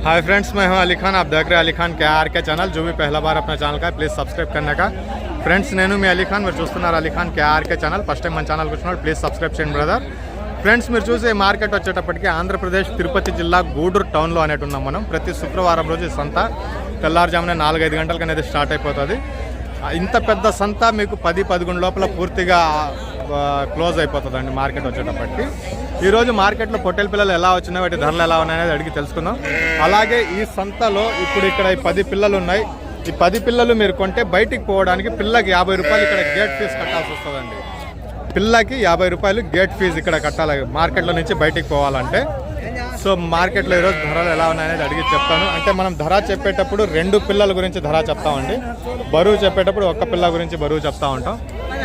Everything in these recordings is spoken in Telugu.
हाय फ्रेंड्स मैं हूं अली खान आप देख रहे हैं अली खान के आर के चैनल जो भी पहला बार अपना ఛానల్ का ప్లీజ్ సబ్స్క్రైబ్ करने का ఫ్రెండ్స్ నేను మీ అలీ ఖాన్ మీరు చూస్తున్నారు Ali Khan KRK channel first time మన ఛానల్కి వచ్చినాడు ప్లీజ్ సబ్స్క్రైబ్ చేయండి బ్రదర్ ఫ్రెండ్స్ మీరు చూసే మార్కెట్ వచ్చేటప్పటికి ఆంధ్రప్రదేశ్ తిరుపతి జిల్లా గూడూరు టౌన్లో అనేటు ఉన్నాం మనం ప్రతి శుక్రవారం రోజు ఈ సంత తెల్లారుజామున నాలుగైదు గంటలకు అనేది స్టార్ట్ అయిపోతుంది ఇంత పెద్ద సంత మీకు పది పదకొండు లోపల పూర్తిగా క్లోజ్ అయిపోతుందండి మార్కెట్ వచ్చేటప్పటికి. ఈరోజు మార్కెట్లో పొట్టెల పిల్లలు ఎలా వచ్చినాయి వాటి ధరలు ఎలా ఉన్నాయనేది అడిగి తెలుసుకుందాం. అలాగే ఈ సంతలో ఇప్పుడు ఇక్కడ ఈ పది పిల్లలు ఉన్నాయి. ఈ పది పిల్లలు మీరు కొంటే బయటికి పోవడానికి పిల్లకి యాభై రూపాయలు ఇక్కడ గేట్ ఫీజు కట్టాల్సి వస్తుందండి. పిల్లకి యాభై రూపాయలు గేట్ ఫీజు ఇక్కడ కట్టాలి. మార్కెట్లో నుంచి బయటికి పోవాలంటే. సో మార్కెట్లో ఈరోజు ధరలు ఎలా ఉన్నాయనేది అడిగి చెప్తాను. అంటే మనం ధర చెప్పేటప్పుడు రెండు పిల్లల గురించి ధర చెప్తామండి. బరువు చెప్పేటప్పుడు ఒక్క పిల్ల గురించి బరువు చెప్తా ఉంటాం.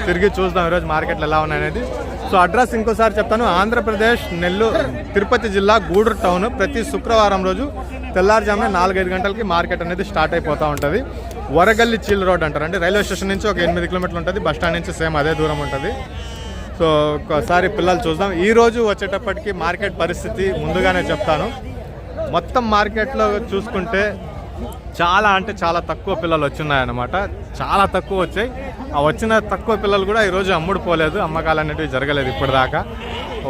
తిరిగి చూద్దాం ఈరోజు మార్కెట్లు ఎలా ఉన్నాయనేది. సో అడ్రస్ ఇంకోసారి చెప్తాను. ఆంధ్రప్రదేశ్ నెల్లూరు తిరుపతి జిల్లా గూడూరు టౌన్ ప్రతి శుక్రవారం రోజు తెల్లారుజామున నాలుగైదు గంటలకి మార్కెట్ అనేది స్టార్ట్ అయిపోతూ ఉంటుంది. వరగల్లి చీల్ రోడ్ అంటారు అంటే రైల్వే స్టేషన్ నుంచి ఒక ఎనిమిది కిలోమీటర్లు ఉంటుంది. బస్ స్టాండ్ నుంచి సేమ్ అదే దూరం ఉంటుంది. సో ఒకసారి పిల్లలు చూద్దాం. ఈరోజు వచ్చేటప్పటికి మార్కెట్ పరిస్థితి ముందుగానే చెప్తాను. మొత్తం మార్కెట్లో చూసుకుంటే చాలా అంటే చాలా తక్కువ పిల్లలు వచ్చినాయన్నమాట చాలా తక్కువ వచ్చాయి. ఆ వచ్చిన తక్కువ పిల్లలు కూడా ఈరోజు అమ్ముడు పోలేదు. అమ్మకాలు అనేటివి జరగలేదు ఇప్పటిదాకా.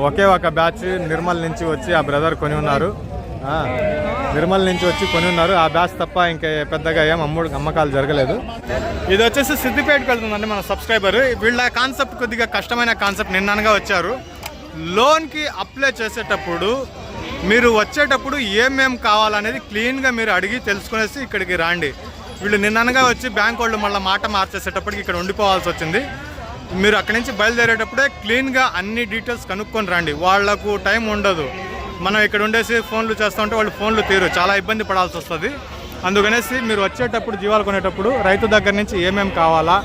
ఒకే ఒక బ్యాచ్ నిర్మల్ నుంచి వచ్చి ఆ బ్రదర్ కొని ఉన్నారు నిర్మల్ నుంచి వచ్చి కొని ఉన్నారు ఆ బ్యాచ్ తప్ప ఇంకా పెద్దగా ఏం అమ్ముడు అమ్మకాలు జరగలేదు. ఇది వచ్చేసి సిద్దిపేటకి వెళ్తుందండి మన సబ్స్క్రైబర్. వీళ్ళ కాన్సెప్ట్ కొద్దిగా కష్టమైన కాన్సెప్ట్ నిన్ననగా వచ్చారు. లోన్కి అప్లై చేసేటప్పుడు మీరు వచ్చేటప్పుడు ఏమేం కావాలనేది క్లీన్గా మీరు అడిగి తెలుసుకునేసి ఇక్కడికి రాండి. వీళ్ళు నిన్ననగా వచ్చి బ్యాంక్ వాళ్ళు మళ్ళీ మాట మార్చేసేటప్పటికి ఇక్కడ ఉండిపోవాల్సి వచ్చింది. మీరు అక్కడి నుంచి బయలుదేరేటప్పుడే క్లీన్గా అన్ని డీటెయిల్స్ కనుక్కొని రండి. వాళ్ళకు టైం ఉండదు. మనం ఇక్కడ ఉండేసి ఫోన్లు చేస్తూ ఉంటే వాళ్ళు ఫోన్లు తీరు. చాలా ఇబ్బంది పడాల్సి వస్తుంది. అందుకనేసి మీరు వచ్చేటప్పుడు జీవాలు కొనేటప్పుడు రైతు దగ్గర నుంచి ఏమేమి కావాలా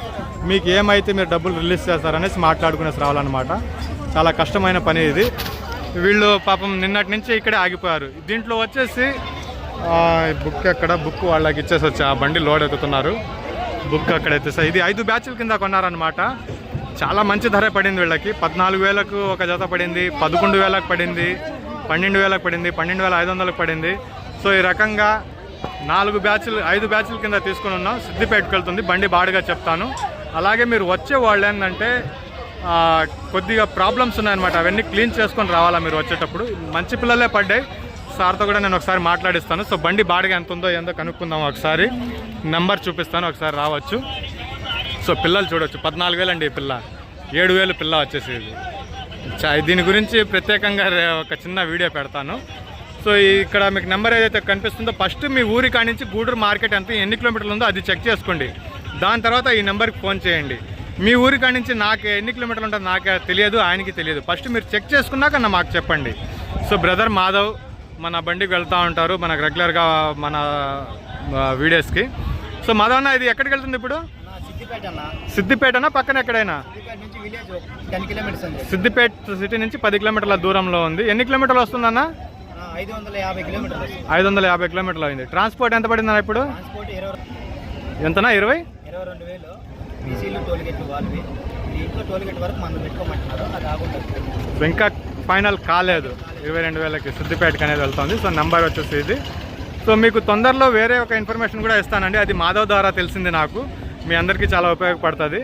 మీకు ఏమైతే మీరు డబ్బులు రిలీజ్ చేస్తారనేసి మాట్లాడుకునేసి రావాలన్నమాట. చాలా కష్టమైన పని ఇది. వీళ్ళు పాపం నిన్నటి నుంచి ఇక్కడే ఆగిపోయారు. దీంట్లో వచ్చేసి బుక్ ఎక్కడ? బుక్ వాళ్ళకి ఇచ్చేసి వచ్చి ఆ బండి లోడ్ ఎత్తుతున్నారు. బుక్ అక్కడ ఎత్తేసా ఇది ఐదు బ్యాచ్ల కింద కొన్నారనమాట చాలా మంచి ధర పడింది వీళ్ళకి. పద్నాలుగు వేలకు ఒక జత పడింది పదకొండు వేలకు పడింది పన్నెండు వేలకు పడింది పన్నెండు వేల ఐదు వందలకు పడింది. సో ఈ రకంగా నాలుగు బ్యాచ్లు ఐదు బ్యాచ్ల కింద తీసుకుని ఉన్నాం. సిద్దిపేటకు వెళ్తుంది. బండి బాడుగా చెప్తాను. అలాగే మీరు వచ్చే వాళ్ళు ఏంటంటే కొద్దిగా ప్రాబ్లమ్స్ ఉన్నాయన్నమాట. అవన్నీ క్లీన్ చేసుకొని రావాలా మీరు వచ్చేటప్పుడు? మంచి పిల్లలే పడ్డాయి. సార్తో కూడా నేను ఒకసారి మాట్లాడిస్తాను. సో బండి బాడిగా ఎంత ఉందో ఏందో కనుక్కుందాం ఒకసారి. నెంబర్ చూపిస్తాను. ఒకసారి రావచ్చు. సో పిల్లలు చూడవచ్చు పద్నాలుగు వేలు అండి ఈ పిల్ల. ఏడు వేలు పిల్ల వచ్చేసి చా- దీని గురించి ప్రత్యేకంగా ఒక చిన్న వీడియో పెడతాను. సో ఇక్కడ మీకు నెంబర్ ఏదైతే కనిపిస్తుందో ఫస్ట్ మీ ఊరి కాడి నుంచి గూడూరు మార్కెట్ ఎంత ఎన్ని కిలోమీటర్లు ఉందో అది చెక్ చేసుకోండి. దాని తర్వాత ఈ నెంబర్కి ఫోన్ చేయండి. మీ ఊరి కాడి నుంచి నాకు ఎన్ని కిలోమీటర్లు ఉంటుందో నాకు తెలియదు ఆయనకి తెలియదు. ఫస్ట్ మీరు చెక్ చేసుకున్నాక మాకు చెప్పండి. సో బ్రదర్ మాధవ్ మన బండికి వెళ్తూ ఉంటారు మనకు రెగ్యులర్గా మన వీడియోస్కి సో మాధవ్ అన్న ఇది ఎక్కడికి వెళ్తుంది ఇప్పుడు? సిద్దిపేటనా పక్కన ఎక్కడైనా? సిద్దిపేట సిటీ నుంచి పది కిలోమీటర్ల దూరంలో ఉంది. ఎన్ని కిలోమీటర్లు వస్తుందన్న ఐదు వందల యాభై కిలోమీటర్లు అయింది. ట్రాన్స్పోర్ట్ ఎంత పడిందన్న ఇప్పుడు? ఎంతనా? ఇరవై? బీసీలు టోల్ గేట్లు వాళ్ళవి. దీంట్లో టోల్ గేట్ వరకు మనం పెట్టుకోమంటున్నారు. అది ఆగుంటుంది ఇంకా ఫైనల్ కాలేదు. ఇరవై రెండు వేలకి సిద్దిపేటకి అనేది వెళ్తుంది. సో నెంబర్ వచ్చేసి ఇది సో మీకు తొందరలో వేరే ఒక ఇన్ఫర్మేషన్ కూడా ఇస్తానండి. అది మాధవ్ ద్వారా తెలిసింది నాకు. మీ అందరికీ చాలా ఉపయోగపడుతుంది.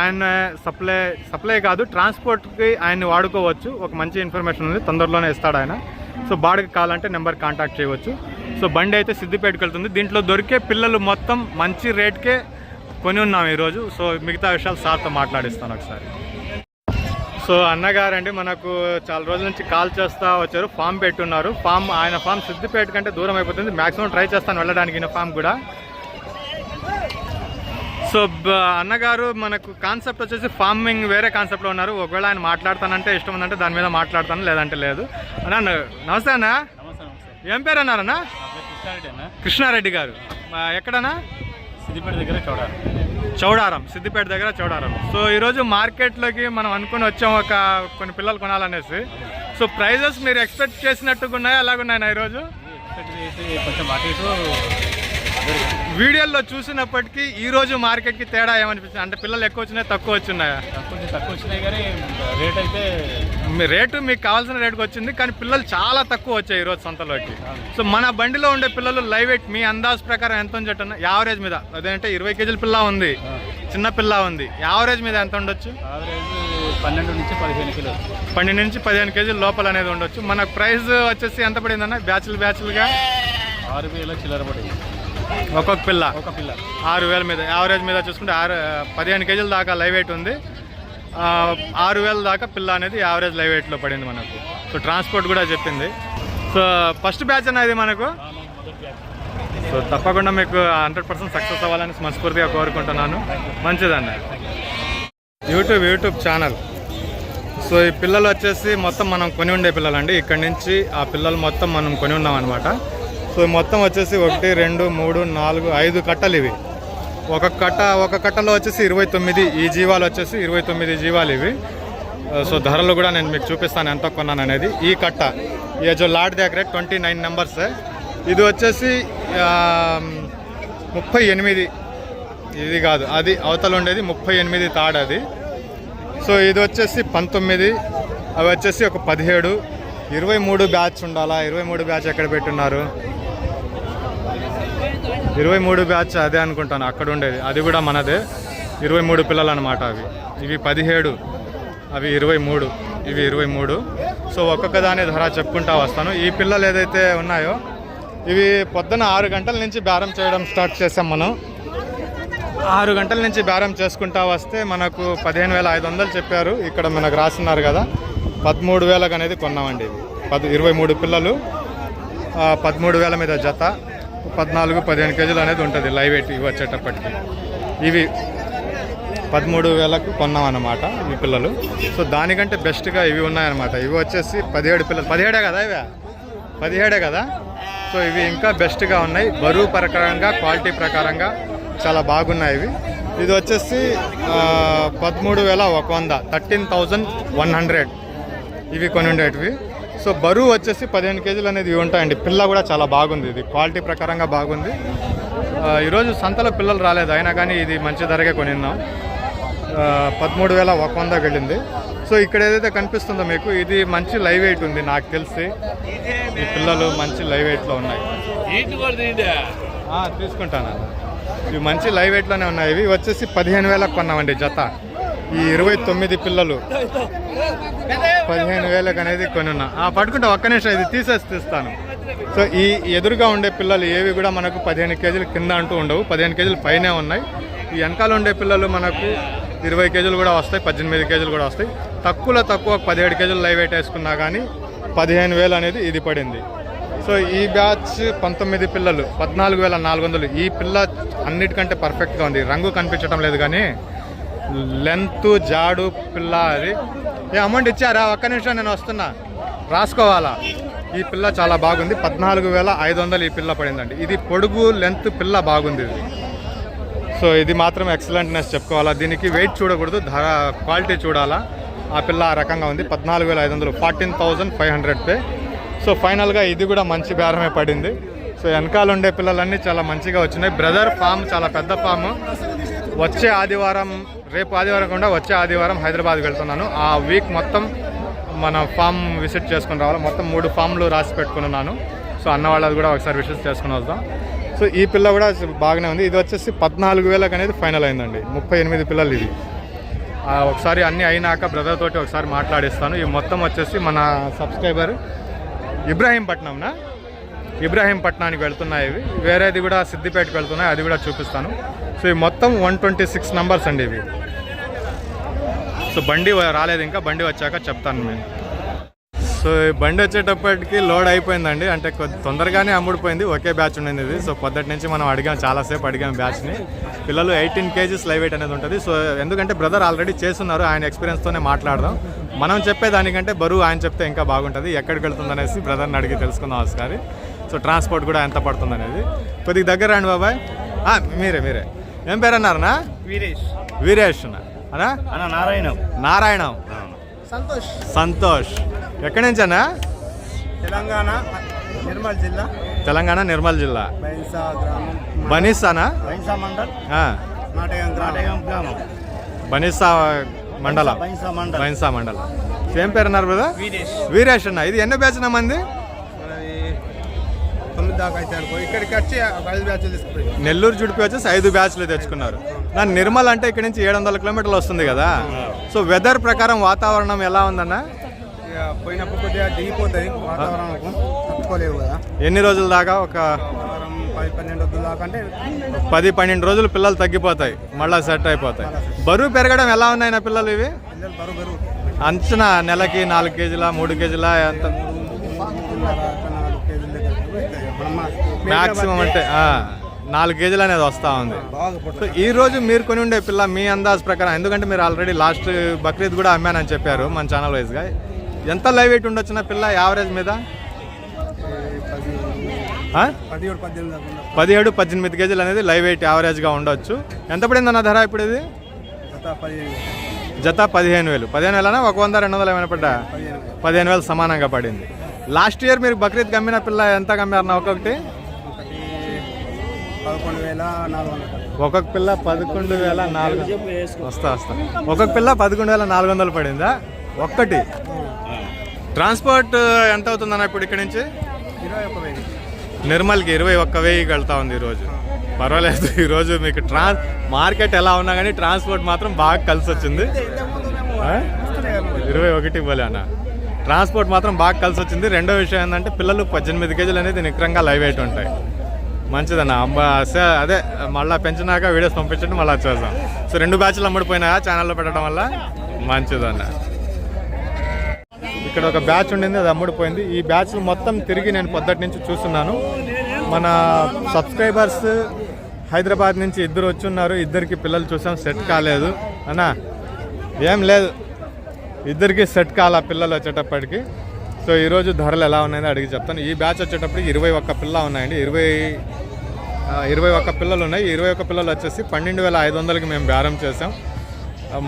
ఆయన సప్లై సప్లై కాదు ట్రాన్స్పోర్ట్కి ఆయన్ని వాడుకోవచ్చు. ఒక మంచి ఇన్ఫర్మేషన్ ఉంది. తొందరలోనే ఇస్తాడు ఆయన. సో బాడికి కావాలంటే నెంబర్ కాంటాక్ట్ చేయవచ్చు. సో బండి అయితే సిద్దిపేటకి వెళ్తుంది. దీంట్లో దొరికే పిల్లలు మొత్తం మంచి రేట్కే కొని ఉన్నాం ఈరోజు. సో మిగతా విషయాలు సార్తో మాట్లాడిస్తాను ఒకసారి. సో అన్నగారండి మనకు చాలా రోజుల నుంచి కాల్ చేస్తా వచ్చారు. ఫామ్ పెట్టున్నారు. ఫామ్ ఆయన ఫామ్ సిద్దిపేట కంటే దూరం అయిపోతుంది. మాక్సిమం ట్రై చేస్తాను వెళ్ళడానికి ఫామ్ కూడా. సో అన్నగారు మనకు కాన్సెప్ట్ వచ్చేసి ఫార్మింగ్ వేరే కాన్సెప్ట్లో ఉన్నారు. ఒకవేళ ఆయన మాట్లాడతానంటే ఇష్టం ఉందంటే దాని మీద మాట్లాడతాను లేదంటే లేదు. అన్న నమస్తే అన్న. ఏం పేరు అన్నారన్నా? కృష్ణారెడ్డి గారు. ఎక్కడన్నా? సిద్దిపేట దగ్గర చూడాలి చౌడారం సిద్దిపేట దగ్గర చౌడారం. సో ఈరోజు మార్కెట్లోకి మనం అనుకుని వచ్చాం ఒక కొన్ని పిల్లలు కొనాలనేసి. సో ప్రైజెస్ మీరు ఎక్స్పెక్ట్ చేసినట్టుగా ఉన్నాయా అలాగున్నాయా ఈరోజు కొంచెం అటు ఇటు వీడియోల్లో చూసినప్పటికీ ఈ రోజు మార్కెట్కి తేడా ఏమనిపిస్తుంది? అంటే పిల్లలు ఎక్కువ వచ్చినాయి తక్కువ వచ్చినాయా? కొంచెం తక్కువ వచ్చినాయి కానీ రేట్ అయితే మీ రేటు మీకు కావాల్సిన రేటుకి వచ్చింది కానీ పిల్లలు చాలా తక్కువ వచ్చాయి ఈరోజు సంతలోకి. సో మన బండిలో ఉండే పిల్లలు లైవ్ వెయిట్ మీ అందాజ్ ప్రకారం ఎంత ఉంది చెప్పండి? యావరేజ్ మీద. అదేంటే ఇరవై కేజీల పిల్ల ఉంది చిన్న పిల్ల ఉంది. యావరేజ్ మీద ఎంత ఉండొచ్చు? పన్నెండు నుంచి పదిహేను కిలోలు పన్నెండు నుంచి పదిహేను కేజీల లోపల అనేది ఉండొచ్చు. మన ప్రైస్ వచ్చేసి ఎంత పడిందన్న? బ్యాచ్లు బ్యాచ్లుగా? ఆరు వేల చిల్లర పడింది. ఒక్కొక్క పిల్ల. ఒక పిల్ల. ఆరు వేల మీద యావరేజ్ మీద చూసుకుంటే ఆరు పదిహేను కేజీల దాకా లైవ్ వెయిట్ ఉంది. ఆరు వేల దాకా పిల్ల అనేది యావరేజ్ లైవ్ వెయిట్లో పడింది మనకు. సో ట్రాన్స్పోర్ట్ కూడా చెప్పింది. సో ఫస్ట్ బ్యాచ్ అనేది మనకు. సో తప్పకుండా మీకు హండ్రెడ్ పర్సెంట్ సక్సెస్ అవ్వాలని మనస్ఫూర్తిగా కోరుకుంటున్నాను. మంచిదన్న. యూట్యూబ్ యూట్యూబ్ ఛానల్ సో ఈ పిల్లలు వచ్చేసి మొత్తం మనం కొని ఉండే పిల్లలండి. ఇక్కడి నుంచి ఆ పిల్లలు మొత్తం మనం కొని ఉన్నాం అనమాట సో మొత్తం వచ్చేసి ఒకటి రెండు మూడు నాలుగు ఐదు కట్టలు ఇవి. ఒక కట్ట ఒక కట్టలో వచ్చేసి ఇరవై తొమ్మిది ఈ జీవాలు వచ్చేసి ఇరవై తొమ్మిది జీవాలు ఇవి. Uh, సో ధరలు కూడా నేను మీకు చూపిస్తాను ఎంత కొన్నాను అనేది. ఈ కట్ట ఈ జో లాట్ దగ్గర ట్వంటీ నైన్ నెంబర్స్. ఇది వచ్చేసి um, ముప్పై ఎనిమిది. ఇది కాదు అది అవతల ఉండేది ముప్పై ఎనిమిది తాడది అది. సో ఇది వచ్చేసి పంతొమ్మిది అవి వచ్చేసి ఒక పదిహేడు. ఇరవై మూడు బ్యాచ్ ఉండాలా? ఇరవై మూడు బ్యాచ్ ఎక్కడ పెట్టున్నారు? ఇరవై మూడు బ్యాచ్ అదే అనుకుంటాను అక్కడ ఉండేది. అది కూడా మనదే. ఇరవై మూడు పిల్లలు అనమాట అవి. ఇవి పదిహేడు అవి ఇరవై మూడు ఇవి ఇరవై మూడు. సో ఒక్కొక్క దాని ధర చెప్పుకుంటా వస్తాను. ఈ పిల్లలు ఏదైతే ఉన్నాయో ఇవి పొద్దున ఆరు గంటల నుంచి బేరం చేయడం స్టార్ట్ చేసాం మనం. ఆరు గంటల నుంచి బేరం చేసుకుంటా వస్తే మనకు పదిహేను వేల ఐదు వందలు చెప్పారు. ఇక్కడ మనకు రాస్తున్నారు కదా. పదమూడు వేలకు అనేది కొన్నామండి ఇవి పద్ ఇరవై మూడు పిల్లలు పదమూడు వేల మీద జత. పద్నాలుగు పదిహేను కేజీలు అనేది ఉంటుంది లైవ్ వెయిట్ ఇవి వచ్చేటప్పటికి. ఇవి పదమూడు వేలకు కొన్నాం అన్నమాట ఈ పిల్లలు. సో దానికంటే బెస్ట్గా ఇవి ఉన్నాయన్నమాట. ఇవి వచ్చేసి పదిహేడు పిల్లలు పదిహేడే కదా ఇవి? పదిహేడే కదా? సో ఇవి ఇంకా బెస్ట్గా ఉన్నాయి. బరువు ప్రకారంగా క్వాలిటీ ప్రకారంగా చాలా బాగున్నాయి ఇవి. ఇది వచ్చేసి పదమూడు వేల ఒక వంద థర్టీన్ థౌజండ్ వన్ హండ్రెడ్. ఇవి కొన్ని ఉండేటివి సో బరువు వచ్చేసి పదిహేను కేజీలు అనేది ఉంటాయండి. పిల్ల కూడా చాలా బాగుంది ఇది. క్వాలిటీ ప్రకారంగా బాగుంది. ఈరోజు సంతలో పిల్లలు రాలేదు. అయినా కానీ ఇది మంచి ధరకే కొనిన్నాం. పదమూడు వేల ఒక వందకి వెళ్ళింది. సో ఇక్కడ ఏదైతే కనిపిస్తుందో మీకు ఇది మంచి లైవ్ వెయిట్ ఉంది నాకు తెలిసి. ఈ పిల్లలు మంచి లైవ్ వెయిట్లో ఉన్నాయి. తీసుకుంటాను ఇవి మంచి లైవ్ వెయిట్లోనే ఉన్నాయి. ఇవి వచ్చేసి పదిహేను వేలకు కొన్నామండి జత. ఈ ఇరవై తొమ్మిది పిల్లలు పదిహేను వేలకు అనేది కొని ఉన్నా ఆ, పట్టుకుంటా ఒక్క నిమిషం ఇది తీసేసి తీస్తాను. సో ఈ ఎదురుగా ఉండే పిల్లలు ఏవి కూడా మనకు పదిహేను కేజీలు కింద అంటూ ఉండవు. పదిహేను కేజీలు పైనే ఉన్నాయి. ఈ వెనకాల ఉండే పిల్లలు మనకు ఇరవై కేజీలు కూడా వస్తాయి పద్దెనిమిది కేజీలు కూడా వస్తాయి. తక్కువలో తక్కువ పదిహేడు కేజీలు లైవ్ వెయిట్ వేసుకున్నా కానీ పదిహేను వేలు అనేది ఇది పడింది. సో ఈ బ్యాచ్ పంతొమ్మిది పిల్లలు పద్నాలుగు వేల నాలుగు వందలు. ఈ పిల్ల అన్నిటికంటే పర్ఫెక్ట్గా ఉంది. రంగు కనిపించడం లేదు కానీ లెంత్ జాడు పిల్ల అది. ఏ అమౌంట్ ఇచ్చారా? ఒక్క నిమిషం నేను వస్తున్నా. రాసుకోవాలా? ఈ పిల్ల చాలా బాగుంది. పద్నాలుగు వేల ఐదు వందలు ఈ పిల్ల పడిందండి. ఇది పొడుగు లెంత్ పిల్ల బాగుంది ఇది. సో ఇది మాత్రం ఎక్సలెంట్నెస్ చెప్పుకోవాలా. దీనికి వెయిట్ చూడకూడదు. ధర క్వాలిటీ చూడాలా. ఆ పిల్ల ఆ రకంగా ఉంది. పద్నాలుగు వేల ఐదు వందలు. Fourteen thousand five hundred pay. So ఫైనల్గా ఇది కూడా మంచి బేరమే పడింది. సో వెనకాల ఉండే పిల్లలన్నీ చాలా మంచిగా వచ్చినాయి. బ్రదర్ ఫామ్ చాలా పెద్ద ఫామ్. వచ్చే ఆదివారం రేపు ఆదివారం కూడా వచ్చే ఆదివారం హైదరాబాద్ వెళ్తున్నాను. ఆ వీక్ మొత్తం మన ఫామ్ విజిట్ చేసుకుని రావాలి. మొత్తం మూడు ఫామ్లు రాసి పెట్టుకున్నాను. సో అన్న వాళ్ళది కూడా ఒకసారి విజిట్ చేసుకుని వద్దాం. సో ఈ పిల్ల కూడా బాగానే ఉంది. ఇది వచ్చేసి పద్నాలుగు వేలకు అనేది ఫైనల్ అయిందండి. ముప్పై ఎనిమిది పిల్లలు ఇది. ఒకసారి అన్నీ అయినాక బ్రదర్ తోటి ఒకసారి మాట్లాడిస్తాను. ఈ మొత్తం వచ్చేసి మన సబ్స్క్రైబర్ ఇబ్రాహీంపట్నంనా? ఇబ్రాహీంపట్నానికి వెళ్తున్నాయి ఇవి. వేరేది కూడా సిద్దిపేటకి వెళ్తున్నాయి. అది కూడా చూపిస్తాను. సో ఇవి మొత్తం వన్ ట్వంటీ సిక్స్ నంబర్స్ అండి ఇవి. సో బండి రాలేదు ఇంకా. బండి వచ్చాక చెప్తాను నేను. సో ఈ బండి వచ్చేటప్పటికి లోడ్ అయిపోయిందండి. అంటే కొద్ది తొందరగానే అమ్ముడిపోయింది. ఒకే బ్యాచ్ ఉండింది ఇది. సో పొద్దుటి నుంచి మనం అడిగాం చాలాసేపు అడిగాం బ్యాచ్ని. పిల్లలు ఎయిటీన్ కేజీస్ లైవ్ వెయిట్ అనేది ఉంటుంది. సో ఎందుకంటే బ్రదర్ ఆల్రెడీ చేస్తున్నారు. ఆయన ఎక్స్పీరియన్స్తోనే మాట్లాడదాం. మనం చెప్పే దానికంటే బరువు ఆయన చెప్తే ఇంకా బాగుంటుంది. ఎక్కడికి వెళ్తుంది అనేసి బ్రదర్ని అడిగి తెలుసుకుందాం ఒకసారి సో ట్రాన్స్పోర్ట్ కూడా ఎంత పడుతుంది అనేది కొద్దిగా దగ్గర రండి బాబాయ్. ఆ, మీరే మీరే. ఏం పేరు అన్నారనా వీరేష్. వీరేష్ అనా అన్న? నారాయణ. నారాయణం. సంతోష్. సంతోష్. ఎక్కడి నుంచి అన్నా? తెలంగాణ నిర్మల్ జిల్లా. తెలంగాణ నిర్మల్ జిల్లా. బనీసానా బైన్సా మండల్. బనీసా మండలం. సేమ్ పేరు అన్నారు బ్రదర్? వీరేష్. వీరేష్ అన్న. ఇది ఎన్నో బ్యాచ్ నా మంది దాకా అయితే అనుకో ఇక్కడికి వచ్చి ఐదు బ్యాచ్లు తీసుకుపోయి నెల్లూరు జుడిపి వచ్చేసి ఐదు బ్యాచ్లు తెచ్చుకున్నారు. నా నిర్మల్ అంటే ఇక్కడ నుంచి ఏడు వందల కిలోమీటర్లు వస్తుంది కదా. సో వెదర్ ప్రకారం వాతావరణం ఎలా ఉందన్న? పోయినప్పుడు కొద్దిగా దిగిపోతుంది వాతావరణం తట్టుకోలేవు కదా. ఎన్ని రోజుల దాకా? ఒక పది పన్నెండు వద్దు దాకా అంటే పది పన్నెండు రోజులు పిల్లలు తగ్గిపోతాయి మళ్ళీ సెట్ అయిపోతాయి. బరువు పెరగడం ఎలా ఉన్నాయి నా పిల్లలు ఇవి అంచనా నెలకి నాలుగు కేజీల మూడు కేజీల ఎంత మూడున్నర, నాలుగు కేజీల దగ్గర వస్తాయి. మనం మా- మాక్సిమం అంటే నాలుగు కేజీలు అనేది వస్తూ ఉంది. సో ఈ రోజు మీరు కొని ఉండే పిల్ల మీ అందాజ్ ప్రకారం ఎందుకంటే మీరు ఆల్రెడీ లాస్ట్ బక్రీద్ కూడా అమ్మానని చెప్పారు మన ఛానల్ వైజ్గా ఎంత లైవ్ వెయిట్ ఉండొచ్చు నా పిల్ల యావరేజ్ మీద? పదిహేడు పద్దెనిమిది కేజీలు అనేది లైవ్ వెయిట్ యావరేజ్గా ఉండొచ్చు. ఎంత పడిందన్న ధర ఇప్పుడు ఇది? జత పదిహేను వేలు. పదిహేను వేలనా? ఒక వంద రెండు వందలు ఏమైనా పడ్డా? పదిహేను వేలు. సమానంగా పడింది. లాస్ట్ ఇయర్ మీరు బక్రీద్ అమ్మిన పిల్ల ఎంత కమ్మారన్న ఒక్కొక్కటి? పదకొండు వేల నాలుగు వందలు ఒక్కొక్క పిల్ల పదకొండు వేల నాలుగు వస్తా వస్తా. ఒక్కొక్క పిల్ల పదకొండు వేల నాలుగు వందలు పడిందా? ఒక్కటి. ట్రాన్స్పోర్ట్ ఎంత అవుతుందన్న ఇప్పుడు ఇక్కడి నుంచి? ఇరవై వెయ్యి. నిర్మల్కి ఇరవై ఒక్క వెయ్యికి వెళ్తా ఉంది ఈరోజు. పర్వాలేదు ఈరోజు మీకు ట్రాన్స్ మార్కెట్ ఎలా ఉన్నా కానీ ట్రాన్స్పోర్ట్ మాత్రం బాగా కలిసి వచ్చింది. ఇరవై ఒకటి ఇవ్వాలి అన్న. ట్రాన్స్పోర్ట్ మాత్రం బాగా కలిసి వచ్చింది. రెండో విషయం ఏంటంటే పిల్లలు పద్దెనిమిది కేజీలు అనేది నిక్రంగా లైవ్ వెయిట్ ఉంటాయి. మంచిదన్న. అమ్మ అదే మళ్ళీ పెంచినాక వీడియోస్ పంపించండి మళ్ళీ వచ్చేద్దాం సో రెండు బ్యాచ్లు అమ్ముడిపోయినా ఛానల్లో పెట్టడం వల్ల? మంచిదన్న. ఇక్కడ ఒక బ్యాచ్ ఉండింది అది అమ్ముడిపోయింది ఈ బ్యాచ్లు మొత్తం తిరిగి నేను పొద్దటి నుంచి చూస్తున్నాను. మన సబ్స్క్రైబర్స్ హైదరాబాద్ నుంచి ఇద్దరు వచ్చి ఉన్నారు. ఇద్దరికి పిల్లలు చూసాం సెట్ కాలేదు. అన్నా ఏం లేదు. ఇద్దరికి సెట్ కాల పిల్లలు వచ్చేటప్పటికి. సో ఈరోజు ధరలు ఎలా ఉన్నాయని అడిగి చెప్తాను. ఈ బ్యాచ్ వచ్చేటప్పటికి ఇరవై ఒక్క పిల్ల ఉన్నాయండి. ఇరవై ఇరవై ఒక్క పిల్లలు ఉన్నాయి. ఇరవై ఒక్క పిల్లలు వచ్చేసి పన్నెండు వేల ఐదు వందలకి మేము బేరం చేసాం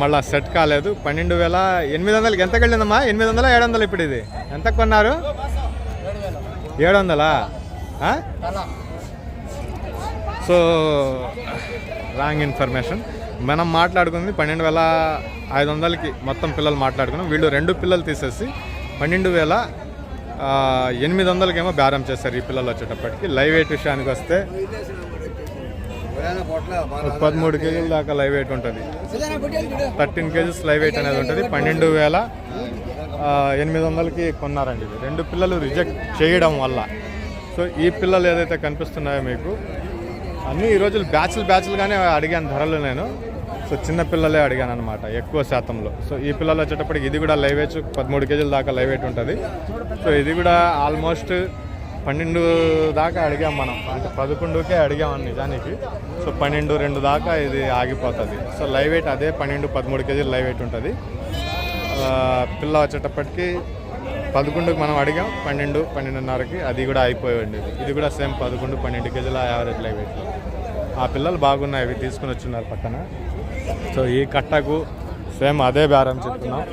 మళ్ళీ సెట్ కాలేదు. పన్నెండు వేల ఎనిమిది వందలకి ఎంత వెళ్ళిందమ్మా ఎనిమిది వందల ఏడు వందలు ఇప్పుడు ఇది? ఎంత కొన్నారు? ఏడు వందలా? So wrong information. మనం మాట్లాడుకుంది పన్నెండు వేల ఐదు వందలకి మొత్తం పిల్లలు మాట్లాడుకున్నాం. వీళ్ళు రెండు పిల్లలు తీసేసి పన్నెండు వేల ఎనిమిది వందలకేమో బేరం చేస్తారు ఈ పిల్లలు వచ్చేటప్పటికి. లైవ్ వెయిట్ విషయానికి వస్తే పదమూడు కేజీల దాకా లైవ్ వెయిట్ ఉంటుంది. థర్టీన్ కేజీస్ లైవ్ వెయిట్ అనేది ఉంటుంది. పన్నెండు వేల ఎనిమిది వందలకి కొన్నారండి ఇది. రెండు పిల్లలు రిజెక్ట్ చేయడం వల్ల. సో ఈ పిల్లలు ఏదైతే కనిపిస్తున్నాయో మీకు అన్నీ ఈ రోజులు బ్యాచ్లు బ్యాచ్లుగానే అడిగాను ధరలు నేను. సో చిన్న పిల్లలే అడిగాను అనమాట ఎక్కువ శాతంలో. సో ఈ పిల్లలు వచ్చేటప్పటికి ఇది కూడా లైవ్ వెయిట్ పదమూడు కేజీల దాకా లైవ్ వెయిట్ ఉంటుంది. సో ఇది కూడా ఆల్మోస్ట్ పన్నెండు దాకా అడిగాం మనం. అంటే పదకొండుకే అడిగాం నిజానికి. సో పన్నెండు రెండు దాకా ఇది ఆగిపోతుంది. సో లైవ్ వెయిట్ అదే పన్నెండు పదమూడు కేజీలు లైవ్ వెయిట్ ఉంటుంది. పిల్ల వచ్చేటప్పటికి పదకొండుకి మనం అడిగాం పన్నెండు పన్నెండున్నరకి అది కూడా అయిపోయింది ఇది కూడా సేమ్ పదకొండు పన్నెండు కేజీల యావరేజ్ లైవ్ వెయిట్ ఆ పిల్లలు బాగున్నాయి ఇవి తీసుకుని వచ్చిన్నారు పక్కన. సో ఈ కట్టకు సేమ్ అదే బేరం చెప్తున్నాం.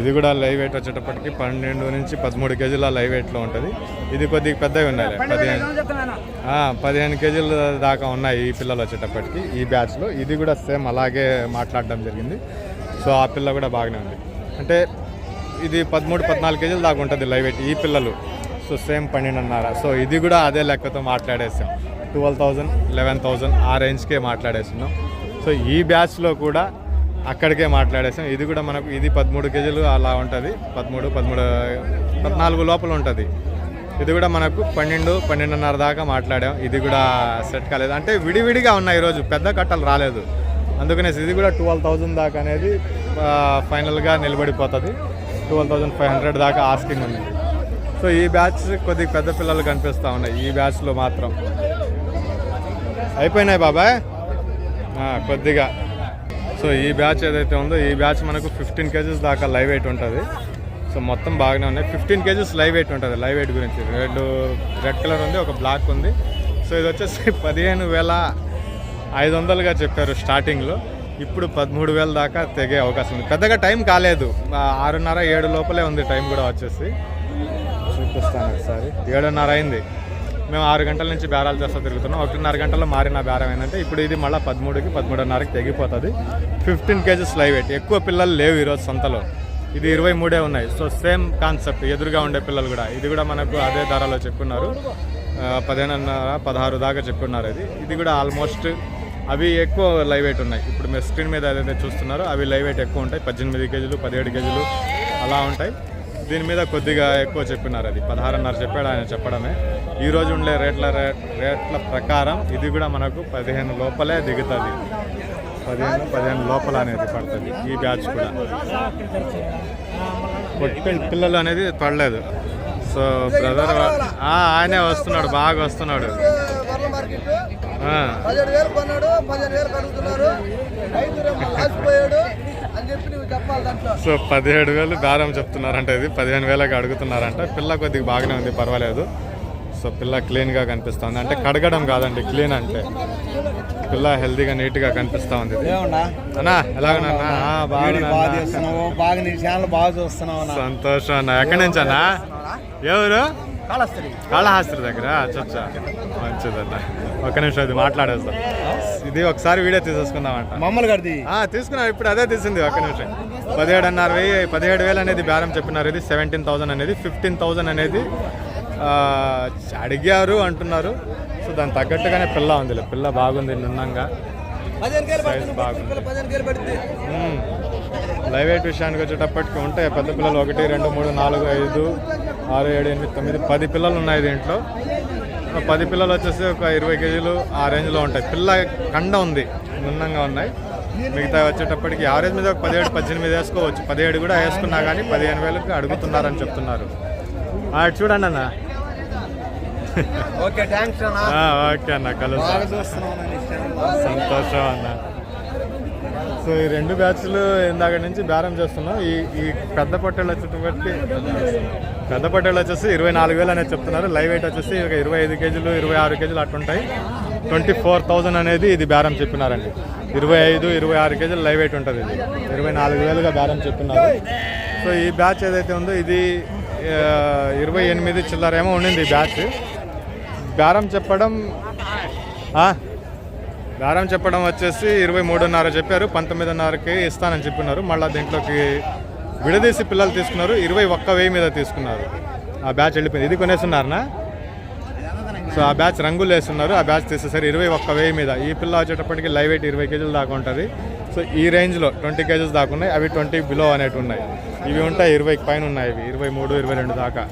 ఇది కూడా లైవ్ వెయిట్ వచ్చేటప్పటికి పన్నెండు నుంచి పదమూడు కేజీల లైవ్ వెయిట్లో ఉంటుంది. ఇది కొద్దిగా పెద్దవి ఉన్నాయి పదిహేను పదిహేను కేజీల దాకా ఉన్నాయి ఈ పిల్లలు వచ్చేటప్పటికి ఈ బ్యాచ్లో. ఇది కూడా సేమ్ అలాగే మాట్లాడడం జరిగింది. సో ఆ పిల్ల కూడా బాగానే ఉంది. అంటే ఇది పదమూడు పద్నాలుగు కేజీలు దాకా ఉంటుంది లైవ్ వెయిట్ ఈ పిల్లలు. సో సేమ్ పన్నెండున్నర. సో ఇది కూడా అదే లెక్కతో మాట్లాడేసాం. ట్వెల్వ్ థౌజండ్ లెవెన్ థౌజండ్ ఆ రేంజ్కే మాట్లాడేస్తున్నాం. సో ఈ బ్యాచ్లో కూడా అక్కడికే మాట్లాడేసాం. ఇది కూడా మనకు ఇది పదమూడు కేజీలు అలా ఉంటుంది. పదమూడు పదమూడు పద్నాలుగు లోపల ఉంటుంది. ఇది కూడా మనకు పన్నెండు పన్నెండున్నర దాకా మాట్లాడాం. ఇది కూడా సెట్ కాలేదు. అంటే విడివిడిగా ఉన్నాయి ఈరోజు పెద్ద కట్టలు రాలేదు. అందుకనేసి ఇది కూడా ట్వెల్వ్ థౌజండ్ దాకా అనేది ఫైనల్గా నిలబడిపోతుంది. ట్వెల్వ్ థౌజండ్ ఫైవ్ హండ్రెడ్ దాకా ఆస్కింగ్ ఉంది. సో ఈ బ్యాచ్ కొద్దిగా పెద్ద పిల్లలు కనిపిస్తూ ఉన్నాయి. ఈ బ్యాచ్లో మాత్రం. అయిపోయినాయి బాబాయ్? కొద్దిగా. సో ఈ బ్యాచ్ ఏదైతే ఉందో ఈ బ్యాచ్ మనకు ఫిఫ్టీన్ కేజెస్ దాకా లైవ్ వెయిట్ ఉంటుంది. సో మొత్తం బాగానే ఉన్నాయి. ఫిఫ్టీన్ కేజెస్ లైవ్ వెయిట్ ఉంటుంది లైవ్ వెయిట్ గురించి. రెడ్ రెడ్ కలర్ ఉంది ఒక బ్లాక్ ఉంది. సో ఇది వచ్చేసి పదిహేను వేల ఐదు వందలుగా చెప్పారు స్టార్టింగ్లో. ఇప్పుడు పదమూడు వేల దాకా తెగే అవకాశం ఉంది. పెద్దగా టైం కాలేదు. ఆరున్నర ఏడు లోపలే ఉంది టైం కూడా వచ్చేసి. చూపిస్తాను ఒకసారి. ఏడున్నర అయింది. మేము ఆరు గంటల నుంచి బేరాలు చేస్తా తిరుగుతున్నాం. ఒకటిన్నర గంటల్లో మారిన బేరం ఏంటంటే ఇప్పుడు ఇది మళ్ళీ పదమూడుకి పదమూడున్నరకి తెగిపోతుంది. Fifteen kgs live weight. ఎక్కువ పిల్లలు లేవు ఈరోజు సంతలో. ఇది ఇరవై మూడే ఉన్నాయి. సో సేమ్ కాన్సెప్ట్ ఎదురుగా ఉండే పిల్లలు కూడా. ఇది కూడా మనకు అదే ధరలో చెప్పున్నారు. పదిహేనున్నర పదహారు దాకా చెప్పున్నారు ఇది. ఇది కూడా ఆల్మోస్ట్ అవి ఎక్కువ లైవ్ వెయిట్ ఉన్నాయి. ఇప్పుడు మీరు స్క్రీన్ మీద ఏదైతే చూస్తున్నారో అవి లైవ్ వెయిట్ ఎక్కువ ఉంటాయి. పద్దెనిమిది కేజీలు పదిహేడు కేజీలు అలా ఉంటాయి. దీని మీద కొద్దిగా ఎక్కువ చెప్పినారు అది. పదహారున్నర చెప్పాడు ఆయన చెప్పడమే. ఈ రోజు ఉండే రేట్ల రేట్ రేట్ల ప్రకారం ఇది కూడా మనకు పదిహేను లోపలే దిగుతుంది. పదిహేను పదిహేను లోపల అనేది పడుతుంది ఈ బ్యాచ్ కూడా. పిల్లలు అనేది పడలేదు. సో బ్రదర్ ఆయనే వస్తున్నాడు బాగా వస్తున్నాడు. పదిహేడు వేలు కొన్నాడు పదిహేను వేలు కడుగుతున్నారు. రైతు సో పదిహేడు వేలు బేరం చెప్తున్నారంట ఇది. పదిహేను వేలకు అడుగుతున్నారంట. పిల్ల కొద్దిగా బాగానే ఉంది పర్వాలేదు. సో పిల్ల క్లీన్గా కనిపిస్తుంది. అంటే కడగడం కాదండి క్లీన్ అంటే. పిల్ల హెల్తీగా నీట్గా కనిపిస్తూ ఉంది అన్నా ఎలాగన్నా బాగా సంతోషం అన్న. ఎక్కడి నుంచి అన్నా? ఎవరు? కాళహాస్త్రి దగ్గర? అచ్చచ్చా. మంచిదన్న. ఒక్క నిమిషం ఇది మాట్లాడేస్తాం ఇది ఒకసారి వీడియో తీసేసుకుందామంట. మమ్మల్ని గడిది ఆ, తీసుకున్నాను ఇప్పుడు అదే తీసింది ఒక్క నిమిషం. పదిహేడున్నర వెయ్యి పదిహేడు వేలు అనేది బేరం చెప్పినారు ఇది సెవెంటీన్ థౌసండ్ అనేది ఫిఫ్టీన్ థౌసండ్ అనేది అడిగారు అంటున్నారు. సో దానికి తగ్గట్టుగానే పిల్ల ఉంది పిల్ల బాగుంది నున్నంగా. లైవ్ వెయిట్ విషయానికి వచ్చేటప్పటికి ఉంటాయి పెద్ద పిల్లలు ఒకటి రెండు మూడు నాలుగు ఐదు ఆరు ఏడు ఎనిమిది తొమ్మిది పది పిల్లలు ఉన్నాయి దీంట్లో. పది పిల్లలు వచ్చేసి ఒక ఇరవై కేజీలు ఆ రేంజ్లో ఉంటాయి. పిల్ల కండ ఉంది నున్నంగా ఉన్నాయి. మిగతా వచ్చేటప్పటికి యావరేజ్ మీద ఒక పదిహేడు పద్దెనిమిది వేసుకోవచ్చు. పదిహేడు కూడా వేసుకున్నా కానీ పదిహేను వేలకు అడుగుతున్నారని చెప్తున్నారు. చూడండి అన్న. ఓకే థ్యాంక్స్ అన్న. ఓకే అన్న కలుస్తా సంతోషం అన్న. సో ఈ రెండు బ్యాచ్లు ఇందాక నుంచి బేరం చేస్తున్నాం. ఈ ఈ పెద్ద పొట్టేళ్ళు బట్టి పెద్ద పొట్టేళ్ళు వచ్చేసి ఇరవై నాలుగు వేలు అనేది చెప్తున్నారు. లైవ్ వెయిట్ వచ్చేసి ఒక ఇరవై ఐదు కేజీలు ఇరవై ఆరు కేజీలు అట్లుంటాయి ట్వంటీ ఫోర్ థౌజండ్ అనేది ఇది బేరం చెప్పినారండి. ఇరవై ఐదు ఇరవై ఆరు కేజీలు లైవ్ వెయిట్ ఉంటుంది ఇది. ఇరవై నాలుగు వేలుగా బేరం చెప్పినారు. సో ఈ బ్యాచ్ ఏదైతే ఉందో ఇది ఇరవై ఎనిమిది చిల్లరేమో ఉండింది ఈ బ్యాచ్. బేరం చెప్పడం దారం చెప్పడం వచ్చేసి ఇరవై మూడున్నర చెప్పారు పంతొమ్మిదిన్నరకి ఇస్తానని చెప్పినారు. మళ్ళీ దీంట్లోకి విడదీసి పిల్లలు తీసుకున్నారు ఇరవై ఒక్క వెయ్యి మీద తీసుకున్నారు. ఆ బ్యాచ్ వెళ్ళిపోయింది. ఇది కొనేస్తున్నారనా? సో ఆ బ్యాచ్ రంగులు వేస్తున్నారు. ఆ బ్యాచ్ తీసేసరి ఇరవై ఒక్క వెయ్యి మీద. ఈ పిల్ల వచ్చేటప్పటికి లైవ్ వెయిట్ ఇరవై కేజీలు దాకా ఉంటుంది. సో ఈ రేంజ్లో ట్వంటీ కేజీస్ దాకా ఉన్నాయి. అవి ట్వంటీ బిలో అనేవి ఉన్నాయి ఇవి ఉంటాయి ఇరవైకి పైన ఉన్నాయి. ఇవి ఇరవై మూడు ఇరవై రెండు దాకా.